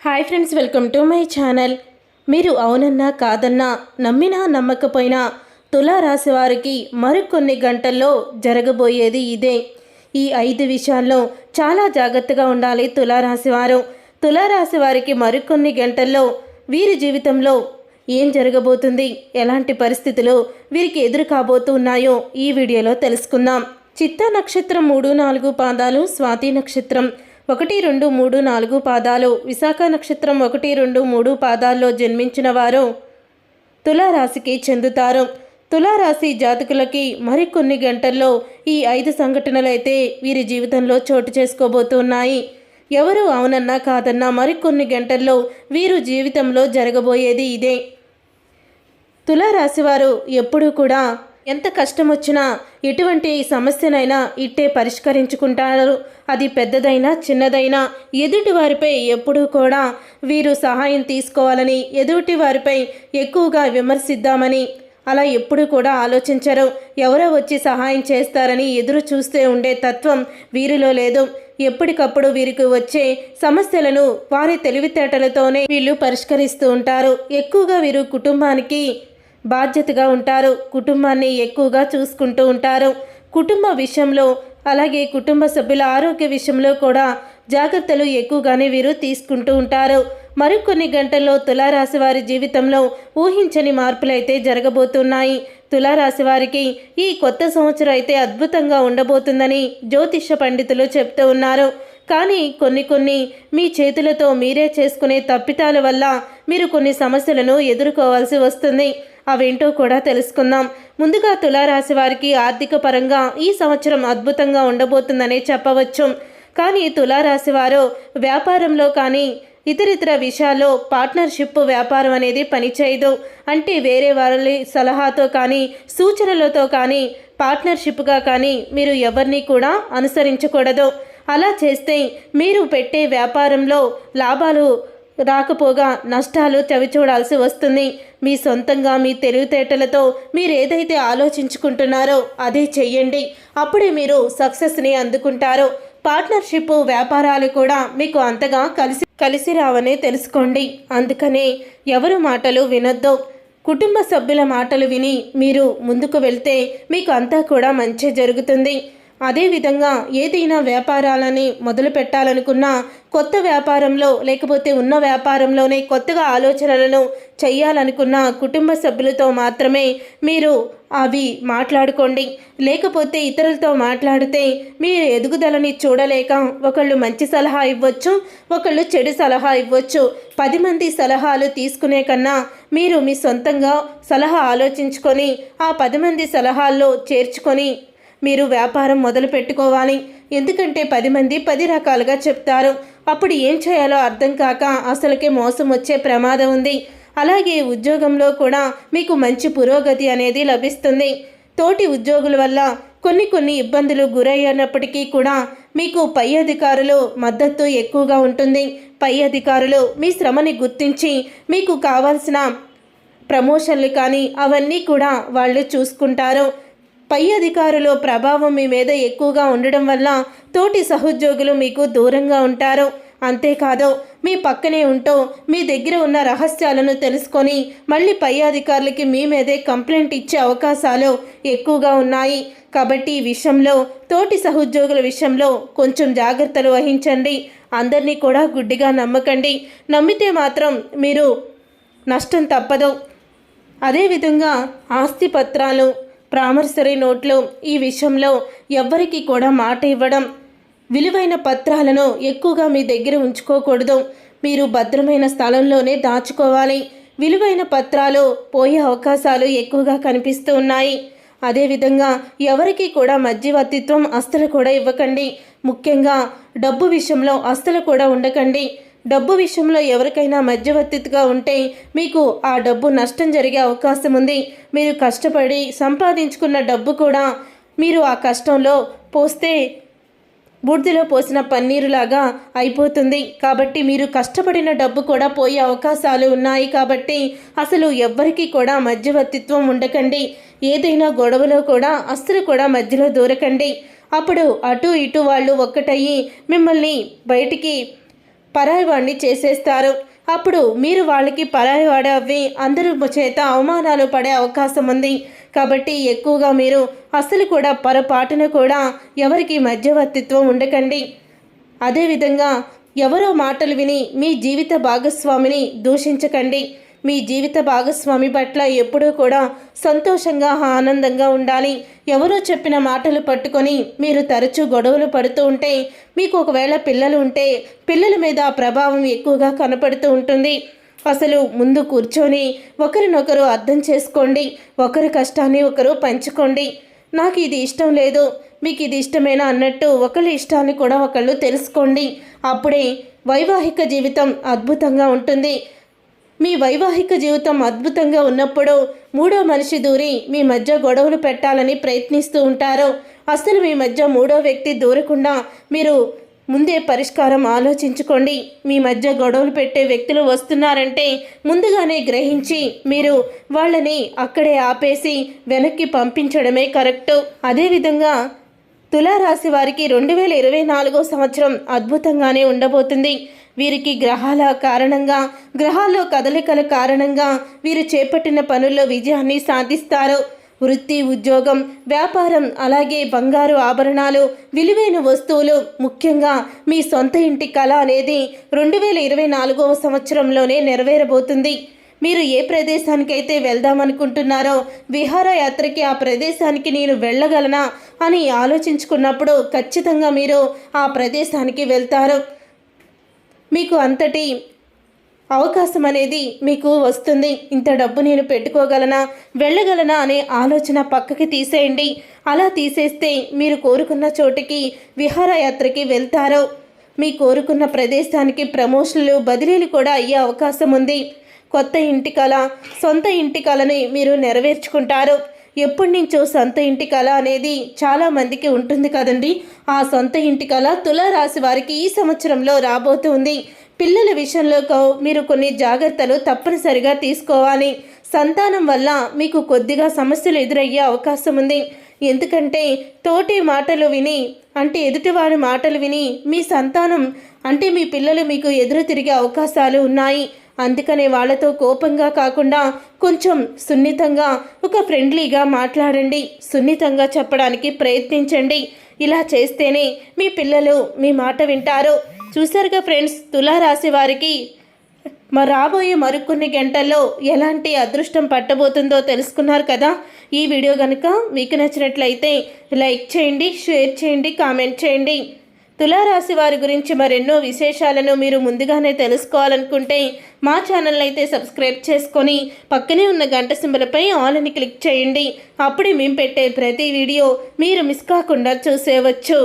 Hi friends welcome to my channel. మీరు అవునన్నా కాదన్నా నమ్మినా నమ్మకపోయినా తులారాశి వారికి మరికొన్ని గంటల్లో జరగబోయేది ఇదే. ఈ ఐదు విషయాల్లో చాలా జాగ్రత్తగా ఉండాలి తులారాశి వారు. తులారాశి వారికి మరికొన్ని గంటల్లో వీరి జీవితంలో ఏం జరగబోతుంది ఎలాంటి పరిస్థితులు వీరికి ఎదురు కాబోతున్నాయో ఈ వీడియోలో తెలుసుకుందాం. చిత్త నక్షత్రం మూడు నాలుగు పాదాలు స్వాతి నక్షత్రం ఒకటి రెండు మూడు నాలుగు పాదాలు. విశాఖ నక్షత్రం ఒకటి రెండు మూడు పాదాల్లో జన్మించిన వారు తులారాశికి చెందుతారు. తులారాశి జాతకులకి మరికొన్ని గంటల్లో ఈ ఐదు సంఘటనలు అయితే వీరి జీవితంలో చోటు చేసుకోబోతున్నాయి. ఎవరు అవునన్నా కాదన్నా మరికొన్ని గంటల్లో వీరు జీవితంలో జరగబోయేది ఇదే. తులారాశివారు ఎప్పుడూ కూడా ఎంత కష్టం వచ్చినా ఎటువంటి సమస్యనైనా ఇట్టే పరిష్కరించుకుంటారు. అది పెద్దదైనా చిన్నదైనా ఎదుటి వారిపై ఎప్పుడూ కూడా వీరు సహాయం తీసుకోవాలని ఎదుటి వారిపై ఎక్కువగా విమర్శిద్దామని అలా ఎప్పుడు కూడా ఆలోచించరు. ఎవరో వచ్చి సహాయం చేస్తారని ఎదురు చూస్తే ఉండే తత్వం వీరిలో లేదు. ఎప్పటికప్పుడు వీరికి వచ్చే సమస్యలను వారి తెలివితేటలతోనే వీళ్ళు పరిష్కరిస్తూ ఉంటారు. ఎక్కువగా వీరు కుటుంబానికి బాధ్యతగా ఉంటారు. కుటుంబాన్ని ఎక్కువగా చూసుకుంటూ ఉంటారు. కుటుంబ విషయంలో అలాగే కుటుంబ సభ్యుల ఆరోగ్య విషయంలో కూడా జాగ్రత్తలు ఎక్కువగానే వీరు తీసుకుంటూ ఉంటారు. మరికొన్ని గంటల్లో తులారాశి వారి జీవితంలో ఊహించని మార్పులైతే జరగబోతున్నాయి. తులారాశి వారికి ఈ కొత్త సంవత్సరం అయితే అద్భుతంగా ఉండబోతుందని జ్యోతిష పండితులు చెప్తూ ఉన్నారు. కానీ కొన్ని కొన్ని మీ చేతులతో మీరే చేసుకునే తప్పితాల వల్ల మీరు కొన్ని సమస్యలను ఎదుర్కోవాల్సి వస్తుంది. అవేంటో కూడా తెలుసుకుందాం. ముందుగా తులారాశి వారికి ఆర్థిక పరంగా ఈ సంవత్సరం అద్భుతంగా ఉండబోతుందనే చెప్పవచ్చు. కానీ తులారాశి వారు వ్యాపారంలో కానీ ఇతరితర విషయాల్లో పార్ట్నర్షిప్ వ్యాపారం అనేది పనిచేయదు. అంటే వేరే వారి సలహాతో కానీ సూచనలతో కానీ పార్ట్నర్షిప్గా కానీ మీరు ఎవరిని కూడా అనుసరించకూడదు. అలా చేస్తే మీరు పెట్టే వ్యాపారంలో లాభాలు రాకపోగా నష్టాలు చవిచూడాల్సి వస్తుంది. మీ సొంతంగా మీ తెలివితేటలతో మీరు ఏదైతే ఆలోచించుకుంటున్నారో అదే చెయ్యండి. అప్పుడే మీరు సక్సెస్ని అందుకుంటారు. పార్ట్నర్షిప్ వ్యాపారాలు కూడా మీకు అంతగా కలిసి కలిసి రావనే తెలుసుకోండి. అందుకనే ఎవరు మాటలు వినొద్దు. కుటుంబ సభ్యుల మాటలు విని మీరు ముందుకు వెళ్తే మీకు అంతా కూడా మంచి జరుగుతుంది. అదేవిధంగా ఏదైనా వ్యాపారాలని మొదలు పెట్టాలనుకున్నా కొత్త వ్యాపారంలో లేకపోతే ఉన్న వ్యాపారంలోనే కొత్తగా ఆలోచనలను చేయాలనుకున్న కుటుంబ సభ్యులతో మాత్రమే మీరు అవి మాట్లాడుకోండి. లేకపోతే ఇతరులతో మాట్లాడితే మీ ఎదుగుదలని చూడలేక ఒకళ్ళు మంచి సలహా ఇవ్వచ్చు ఒకళ్ళు చెడు సలహా ఇవ్వచ్చు. పది మంది సలహాలు తీసుకునే కన్నా మీరు మీ సొంతంగా సలహా ఆలోచించుకొని ఆ పది మంది సలహాల్లో చేర్చుకొని మీరు వ్యాపారం మొదలు పెట్టుకోవాలి. ఎందుకంటే పది మంది పది రకాలుగా చెప్తారు. అప్పుడు ఏం చేయాలో అర్థం కాక అసలుకే మోసం వచ్చే ప్రమాదం ఉంది. అలాగే ఉద్యోగంలో కూడా మీకు మంచి పురోగతి అనేది లభిస్తుంది. తోటి ఉద్యోగుల వల్ల కొన్ని కొన్ని ఇబ్బందులు గురయ్యినప్పటికీ కూడా మీకు పై అధికారులు మద్దతు ఎక్కువగా ఉంటుంది. పై అధికారులు మీ శ్రమని గుర్తించి మీకు కావాల్సిన ప్రమోషన్లు కానీ అవన్నీ కూడా వాళ్ళు చూసుకుంటారు. పై అధికారుల ప్రభావం మీ మీద ఎక్కువగా ఉండడం వల్ల తోటి సహోద్యోగులు మీకు దూరంగా ఉంటారు. అంతేకాదు మీ పక్కనే ఉంటూ మీ దగ్గర ఉన్న రహస్యాలను తెలుసుకొని మళ్ళీ పై అధికారులకి మీ మీదే కంప్లైంట్ ఇచ్చే అవకాశాలు ఎక్కువగా ఉన్నాయి. కాబట్టి ఈ విషయంలో తోటి సహోద్యోగుల విషయంలో కొంచెం జాగ్రత్తలు వహించండి. అందరినీ కూడా గుడ్డిగా నమ్మకండి. నమ్మితే మాత్రం మీరు నష్టం తప్పదు. అదేవిధంగా ఆస్తి పత్రాలు ప్రామర్సరీ నోట్లు ఈ విషయంలో ఎవ్వరికీ కూడా మాట ఇవ్వడం విలువైన పత్రాలను ఎక్కువగా మీ దగ్గర ఉంచుకోకూడదు. మీరు భద్రమైన స్థలంలోనే దాచుకోవాలి. విలువైన పత్రాలు పోయే అవకాశాలు ఎక్కువగా కనిపిస్తూ ఉన్నాయి. అదేవిధంగా ఎవరికి కూడా మధ్యవర్తిత్వం అస్సలు కూడా ఇవ్వకండి. ముఖ్యంగా డబ్బు విషయంలో అస్సలు కూడా ఉండకండి. డబ్బు విషయంలో ఎవరికైనా మధ్యవర్తిగా ఉంటే మీకు ఆ డబ్బు నష్టం జరిగే అవకాశం ఉంది. మీరు కష్టపడి సంపాదించుకున్న డబ్బు కూడా మీరు ఆ కష్టంలో పోస్తే బూడిదలో పోసిన పన్నీరులాగా అయిపోతుంది. కాబట్టి మీరు కష్టపడిన డబ్బు కూడా పోయే అవకాశాలు ఉన్నాయి. కాబట్టి అసలు ఎవ్వరికీ కూడా మధ్యవర్తిత్వం ఉండకండి. ఏదైనా గొడవలో కూడా అస్సలు కూడా మధ్యలో దూరకండి. అప్పుడు అటు ఇటు వాళ్ళు ఒక్కటయ్యి మిమ్మల్ని బయటికి పరాయి వాడిని చేసేస్తారు. అప్పుడు మీరు వాళ్ళకి పరాయి వాడే అవి అందరూ చేత అవమానాలు పడే అవకాశం ఉంది. కాబట్టి ఎక్కువగా మీరు అసలు కూడా పొరపాటున కూడా ఎవరికి మధ్యవర్తిత్వం ఉండకండి. అదేవిధంగా ఎవరో మాటలు విని మీ జీవిత భాగస్వామిని దూషించకండి. మీ జీవిత భాగస్వామి పట్ల ఎప్పుడూ కూడా సంతోషంగా ఆనందంగా ఉండాలి. ఎవరో చెప్పిన మాటలు పట్టుకొని మీరు తరచూ గొడవలు పడుతూ ఉంటే మీకు ఒకవేళ పిల్లలు ఉంటే పిల్లల మీద ప్రభావం ఎక్కువగా కనపడుతూ ఉంటుంది. అసలు ముందు కూర్చొని ఒకరినొకరు అర్థం చేసుకోండి. ఒకరి కష్టాన్ని ఒకరు పంచుకోండి. నాకు ఇది ఇష్టం లేదు మీకు ఇది ఇష్టమేనా అన్నట్టు ఒకరి ఇష్టాన్ని కూడా ఒకళ్ళు తెలుసుకోండి. అప్పుడే వైవాహిక జీవితం అద్భుతంగా ఉంటుంది. మీ వైవాహిక జీవితం అద్భుతంగా ఉన్నప్పుడు మూడో మనిషి దూరి మీ మధ్య గొడవలు పెట్టాలని ప్రయత్నిస్తూ ఉంటారు. అసలు మీ మధ్య మూడో వ్యక్తి దూరకుండా మీరు ముందే పరిష్కారం ఆలోచించుకోండి. మీ మధ్య గొడవలు పెట్టే వ్యక్తులు వస్తున్నారంటే ముందుగానే గ్రహించి మీరు వాళ్ళని అక్కడే ఆపేసి వెనక్కి పంపించడమే కరెక్టు. అదేవిధంగా తులారాశి వారికి రెండు వేల ఇరవై నాలుగో సంవత్సరం అద్భుతంగానే ఉండబోతుంది. వీరికి గ్రహాల కారణంగా గ్రహాల్లో కదలికల కారణంగా వీరు చేపట్టిన పనుల్లో విజయాన్ని సాధిస్తారు. వృత్తి ఉద్యోగం వ్యాపారం అలాగే బంగారు ఆభరణాలు విలువైన వస్తువులు ముఖ్యంగా మీ సొంత ఇంటి కళ అనేది రెండు వేల ఇరవై నాలుగవ సంవత్సరంలోనే నెరవేరబోతుంది. మీరు ఏ ప్రదేశానికైతే వెళ్దామనుకుంటున్నారో విహారయాత్రకి ఆ ప్రదేశానికి నేను వెళ్ళగలనా అని ఆలోచించుకున్నప్పుడు ఖచ్చితంగా మీరు ఆ ప్రదేశానికి వెళ్తారు. మీకు అంతటి అవకాశం అనేది మీకు వస్తుంది. ఇంత డబ్బు నేను పెట్టుకోగలనా వెళ్ళగలనా అనే ఆలోచన పక్కకి తీసేయండి. అలా తీసేస్తే మీరు కోరుకున్న చోటికి విహారయాత్రకి వెళ్తారు. మీ కోరుకున్న ప్రదేశానికి ప్రమోషన్లు బదిలీలు కూడా అయ్యే అవకాశం ఉంది. కొత్త ఇంటి కళ సొంత ఇంటి కళని మీరు నెరవేర్చుకుంటారు. ఎప్పటి నుంచో సొంత ఇంటి కళ అనేది చాలా మందికి ఉంటుంది కదండి. ఆ సొంత ఇంటి కళ తులారాశి వారికి ఈ సంవత్సరంలో రాబోతుంది. పిల్లల విషయంలో మీరు కొన్ని జాగ్రత్తలు తప్పనిసరిగా తీసుకోవాలి. సంతానం వల్ల మీకు కొద్దిగా సమస్యలు ఎదురయ్యే అవకాశం ఉంది. ఎందుకంటే తోటి మాటలు విని అంటే ఎదుటివారి మాటలు విని మీ సంతానం అంటే మీ పిల్లలు మీకు ఎదురు తిరిగే అవకాశాలు ఉన్నాయి. అందుకనే వాళ్ళతో కోపంగా కాకుండా కొంచెం సున్నితంగా ఒక ఫ్రెండ్లీగా మాట్లాడండి. సున్నితంగా చెప్పడానికి ప్రయత్నించండి. ఇలా చేస్తేనే మీ పిల్లలు మీ మాట వింటారు. చూసారుగా ఫ్రెండ్స్ తులారాశి వారికి రాబోయే మరికొన్ని గంటల్లో ఎలాంటి అదృష్టం పట్టబోతుందో తెలుసుకున్నారు కదా? ఈ వీడియో కనుక మీకు నచ్చినట్లయితే లైక్ చేయండి షేర్ చేయండి కామెంట్ చేయండి. తులారాశి వారి గురించి మరెన్నో విశేషాలను మీరు ముందుగానే తెలుసుకోవాలనుకుంటే మా ఛానల్ అయితే సబ్స్క్రైబ్ చేసుకొని పక్కనే ఉన్న గంట సింబలపై ఆల్ అని క్లిక్ చేయండి. అప్పుడే మేము పెట్టే ప్రతి వీడియో మీరు మిస్ కాకుండా చూసేవచ్చు.